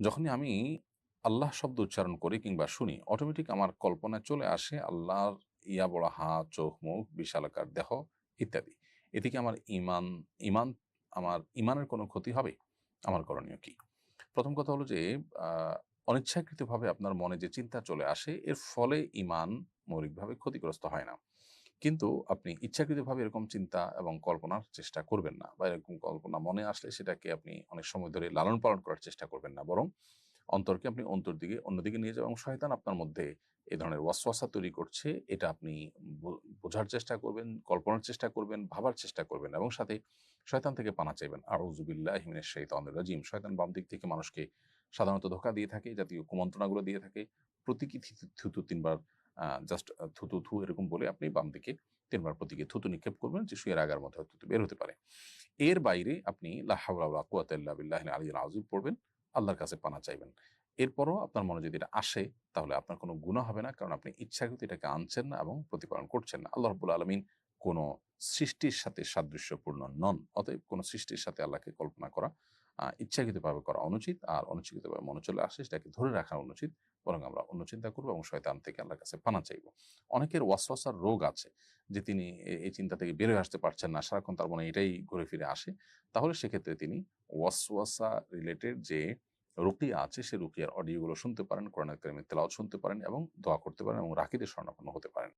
যখনই আমি আল্লাহ শব্দ উচ্চারণ করি কিংবা শুনি অটোমেটিক আমার কল্পনা চলে আসে আল্লাহর ইয়া বড় হাত, চোখ, মুখ বিশালাকার দেহ ইত্যাদি। এতে কি আমার ইমান ইমান আমার ইমানের কোনো ক্ষতি হবে? আমার করণীয় কি? প্রথম কথা হলো যে অনিচ্ছাকৃতভাবে আপনার মনে যে চিন্তা চলে আসে, এর ফলে ইমান মৌলিকভাবে ক্ষতিগ্রস্ত হয় না। কিন্তু আপনি ইচ্ছাকৃতভাবে এরকম চিন্তা এবং কল্পনার চেষ্টা করবেন না বা এরকম কল্পনা মনে আসলে সেটাকে আপনি অনেক সময় ধরে লালন পালন করার চেষ্টা করবেন না। বরং অন্তরকে আপনি অন্তর দিকে, অন্যদিকে নিয়ে যাবেন এবং শয়তান আপনার মধ্যে এ ধরনের ওয়াসওয়াসা তৈরি করছে। এটা আপনি বোঝার চেষ্টা করবেন, কল্পনার চেষ্টা করবেন, ভাবার চেষ্টা করবেন এবং সাথে শয়তান থেকে পানা চাইবেন। আর উজুবিল্লাহ হিমিনের শৈতানের রাজিম। শয়তান বাম দিক থেকে মানুষকে সাধারণত ধোকা দিয়ে থাকে, জাতীয় কুমন্ত্রণাগুলো দিয়ে থাকে। প্রতীকী থুতু তিনবার জাস্ট থুতু থু এরকম বলে আপনি বাম দিকে তিনবার প্রতীকে থুতু নিক্ষেপ করবেন যে শুয়ের আগার মধ্যে থুতু বের হতে পারে। এর বাইরে আপনি লাহাউল্লাহ আলী আজিব পড়বেন, আল্লাহর কাছে পানা চাইবেন। এরপরও আপনার মনে যদি এটা আসে, তাহলে আপনার কোনো গুণা হবে না, কারণ আপনি ইচ্ছাকৃত এটাকে আনছেন না এবং প্রতিপালন করছেন না। আল্লাহ রবুল আলমিন কোনো সৃষ্টির সাথে সাদৃশ্যপূর্ণ নন। অতএব কোনো সৃষ্টির সাথে আল্লাহকে কল্পনা করা ইচ্ছাকৃতভাবে করা অনুচিত আর অনুচিতভাবে মনে চলে আসে সেটাকে ধরে রাখা অনুচিত। বরং আমরা অন্য চিন্তা করব এবং শয়তান থেকে আল্লাহর কাছে পানা চাইব। অনেকের ওয়াসওয়াসার রোগ আছে যে তিনি এই চিন্তা থেকে বেরোয় আসতে পারছেন না। সারাক্ষণ তার মনে এটাই ঘুরে ফিরে আসে। তাহলে সেক্ষেত্রে তিনি ওয়াসওয়াসা রিলেটেড যে রুকিয়া আছে সেই রুকিয়ার অডিওগুলো শুনতে পারেন, কোরআন কারিমের তেলাওয়াত শুনতে পারেন এবং দোয়া করতে পারেন এবং রাকিদের স্বর্ণাপন্ন হতে পারেন।